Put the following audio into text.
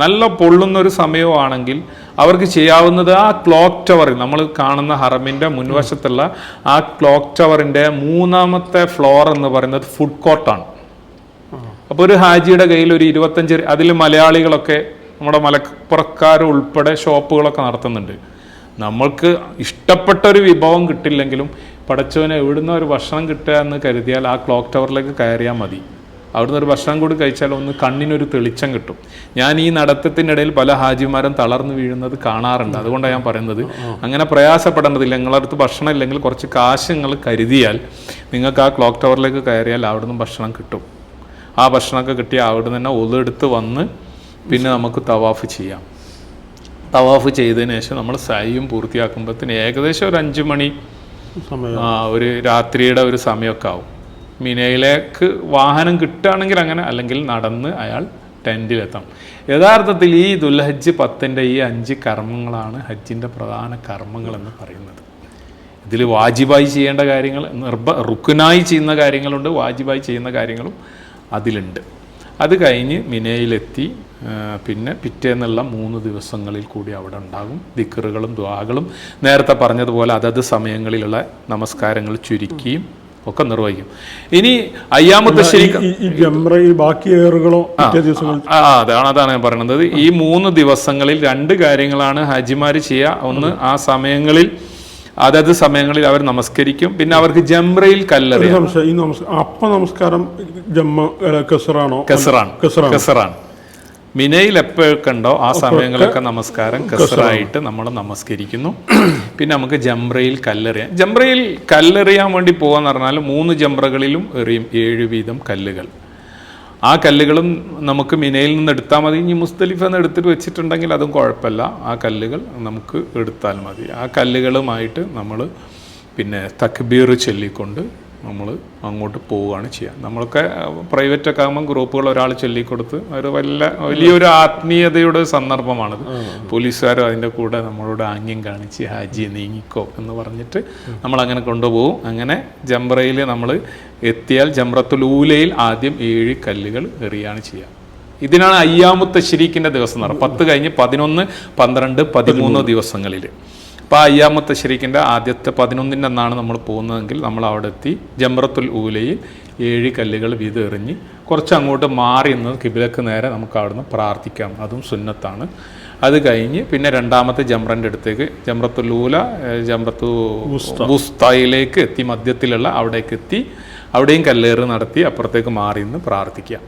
നല്ല പൊള്ളുന്ന ഒരു സമയമാണെങ്കിൽ അവർക്ക് ചെയ്യാവുന്നത് ആ ക്ലോക്ക് ടവർ നമ്മൾ കാണുന്ന ഹറമിന്റെ മുൻവശത്തുള്ള ആ ക്ലോക്ക് ടവറിന്റെ മൂന്നാമത്തെ ഫ്ലോർ എന്ന് പറയുന്നത് ഫുഡ് കോർട്ടാണ്. അപ്പോൾ ഒരു ഹാജിയുടെ കയ്യിൽ ഒരു ഇരുപത്തഞ്ച് അതിൽ മലയാളികളൊക്കെ നമ്മുടെ മലപ്പുറക്കാർ ഉൾപ്പെടെ ഷോപ്പുകളൊക്കെ നടത്തുന്നുണ്ട്. നമ്മൾക്ക് ഇഷ്ടപ്പെട്ട ഒരു വിഭവം കിട്ടില്ലെങ്കിലും പടച്ചവന് എവിടുന്ന ഒരു ഭക്ഷണം കിട്ടുക എന്ന് കരുതിയാൽ ആ ക്ലോക്ക് ടവറിലേക്ക് കയറിയാൽ മതി. അവിടുന്ന് ഒരു ഭക്ഷണം കൂടി കഴിച്ചാൽ ഒന്ന് കണ്ണിനൊരു തെളിച്ചം കിട്ടും. ഞാൻ ഈ നടത്തത്തിനിടയിൽ പല ഹാജിമാരും തളർന്നു വീഴുന്നത് കാണാറുണ്ട്. അതുകൊണ്ടാണ് ഞാൻ പറയുന്നത്. അങ്ങനെ പ്രയാസപ്പെടേണ്ടതില്ല. നിങ്ങളടുത്ത് ഭക്ഷണം ഇല്ലെങ്കിൽ കുറച്ച് കാശ് നിങ്ങൾ കരുതിയാൽ നിങ്ങൾക്ക് ആ ക്ലോക്ക് ടവറിലേക്ക് കയറിയാൽ അവിടുന്ന് ഭക്ഷണം കിട്ടും. ആ ഭക്ഷണമൊക്കെ കിട്ടിയാൽ അവിടെ തന്നെ ഒതെടുത്ത് വന്ന് പിന്നെ നമുക്ക് തവാഫ് ചെയ്യാം. തവാഫ് ചെയ്തതിന് ശേഷം നമ്മൾ സൈയും പൂർത്തിയാക്കുമ്പോഴത്തേന് ഏകദേശം ഒരു അഞ്ച് മണി ഒരു രാത്രിയുടെ ഒരു സമയമൊക്കെ ആവും. മിനയിലേക്ക് വാഹനം കിട്ടുകയാണെങ്കിൽ അങ്ങനെ അല്ലെങ്കിൽ നടന്ന് അയാൾ ടെന്റിലെത്താം. യഥാർത്ഥത്തിൽ ഈ ദുൽഹജ്ജ് പത്തിന്റെ ഈ അഞ്ച് കർമ്മങ്ങളാണ് ഹജ്ജിന്റെ പ്രധാന കർമ്മങ്ങൾ എന്ന് പറയുന്നത്. ഇതിൽ വാജിബായി ചെയ്യേണ്ട കാര്യങ്ങൾ നിർബ റുക്കുനായി ചെയ്യുന്ന കാര്യങ്ങളുണ്ട് വാജിബായി ചെയ്യുന്ന കാര്യങ്ങളും അതിലുണ്ട്. അത് കഴിഞ്ഞ് മിനയിലെത്തി പിന്നെ പിറ്റേന്നുള്ള മൂന്ന് ദിവസങ്ങളിൽ കൂടി അവിടെ ഉണ്ടാകും. ദിക്കറുകളും ദ്വാകളും നേരത്തെ പറഞ്ഞതുപോലെ അതത് സമയങ്ങളിലുള്ള നമസ്കാരങ്ങൾ ചുരുക്കിയും ഒക്കെ നിർവഹിക്കും. ഇനി അയ്യാമത്തെ ശരിക്കും ബാക്കി ഏറുകളോ ആ അതാണ് അതാണ് ഞാൻ പറയുന്നത് ഈ മൂന്ന് ദിവസങ്ങളിൽ രണ്ട് കാര്യങ്ങളാണ് ഹാജിമാർ ചെയ്യുക ഒന്ന് ആ സമയങ്ങളിൽ അതത് സമയങ്ങളിൽ അവർ നമസ്കരിക്കും. പിന്നെ അവർക്ക് ജംറയിൽ കല്ലെറിയാം അപ്പ നമസ്കാരം ജമ്മ കെസറാണ്. കെസറാണ്. കെസറാണ്. മിനയിൽ എപ്പോഴൊക്കെ ഉണ്ടോ ആ സമയങ്ങളൊക്കെ നമസ്കാരം കസറായിട്ട് നമ്മൾ നമസ്കരിക്കുന്നു. പിന്നെ നമുക്ക് ജംറയിൽ കല്ലെറിയാം. ജംറയിൽ കല്ലെറിയാൻ വേണ്ടി പോകാന്ന് പറഞ്ഞാൽ മൂന്ന് ജംറകളിലും എറിയും ഏഴ് വീതം കല്ലുകൾ. ആ കല്ലുകളും നമുക്ക് മിനയിൽ നിന്ന് എടുത്താൽ മതി. ഇനി മുസ്തലിഫ് എന്ന് എടുത്തിട്ട് വെച്ചിട്ടുണ്ടെങ്കിൽ അതും കുഴപ്പമില്ല. ആ കല്ലുകൾ നമുക്ക് എടുത്താൽ മതി. ആ കല്ലുകളുമായിട്ട് നമ്മൾ പിന്നെ തക്ബീർ ചൊല്ലിക്കൊണ്ട് നമ്മൾ അങ്ങോട്ട് പോവുകയാണ് ചെയ്യുക. നമ്മളൊക്കെ പ്രൈവറ്റ് ഒക്കെ ആകുമ്പോൾ ഗ്രൂപ്പുകൾ ഒരാൾ ചൊല്ലിക്കൊടുത്ത് ഒരു വല്ല വലിയൊരു ആത്മീയതയുടെ സന്ദർഭമാണത്. പോലീസുകാരും അതിന്റെ കൂടെ നമ്മളോട് ആംഗ്യം കാണിച്ച് ഹാജി നീങ്ങിക്കോ എന്ന് പറഞ്ഞിട്ട് നമ്മൾ അങ്ങനെ കൊണ്ടുപോകും. അങ്ങനെ ജംറയിൽ നമ്മൾ എത്തിയാൽ ജംറത്തുലൂലയിൽ ആദ്യം ഏഴ് കല്ലുകൾ എറിയാണ് ചെയ്യുക. ഇതിനാണ് അയ്യാമുത്ത ശരീക്കിന്റെ ദിവസം എന്ന് പറയുന്നത് പത്ത് കഴിഞ്ഞ് പതിനൊന്ന് പന്ത്രണ്ട് പതിമൂന്ന്. ദിവസങ്ങളിൽ. അപ്പോൾ അയ്യാമത്തെ ശരിക്കിന്റെ ആദ്യത്തെ പതിനൊന്നിന്റെ അന്നാണ് നമ്മൾ പോകുന്നതെങ്കിൽ നമ്മൾ അവിടെ എത്തി ജംറത്തുൽ ഊലയിൽ ഏഴ് കല്ലുകൾ വീതം എറിഞ്ഞ് കുറച്ച് അങ്ങോട്ട് മാറി നിന്ന് കിബിലക്ക് നേരെ നമുക്ക് അവിടുന്ന് പ്രാർത്ഥിക്കാം. അതും സുന്നത്താണ്. അത് കഴിഞ്ഞ് പിന്നെ രണ്ടാമത്തെ ജംറന്റെ അടുത്തേക്ക് ജംറത്തുൽ ഊല ജംറത്തു വുസ്തയിലേക്ക് എത്തി മധ്യത്തിലുള്ള അവിടേക്ക് എത്തി അവിടെയും കല്ലേറ് നടത്തി അപ്പുറത്തേക്ക് മാറി നിന്ന് പ്രാർത്ഥിക്കാം.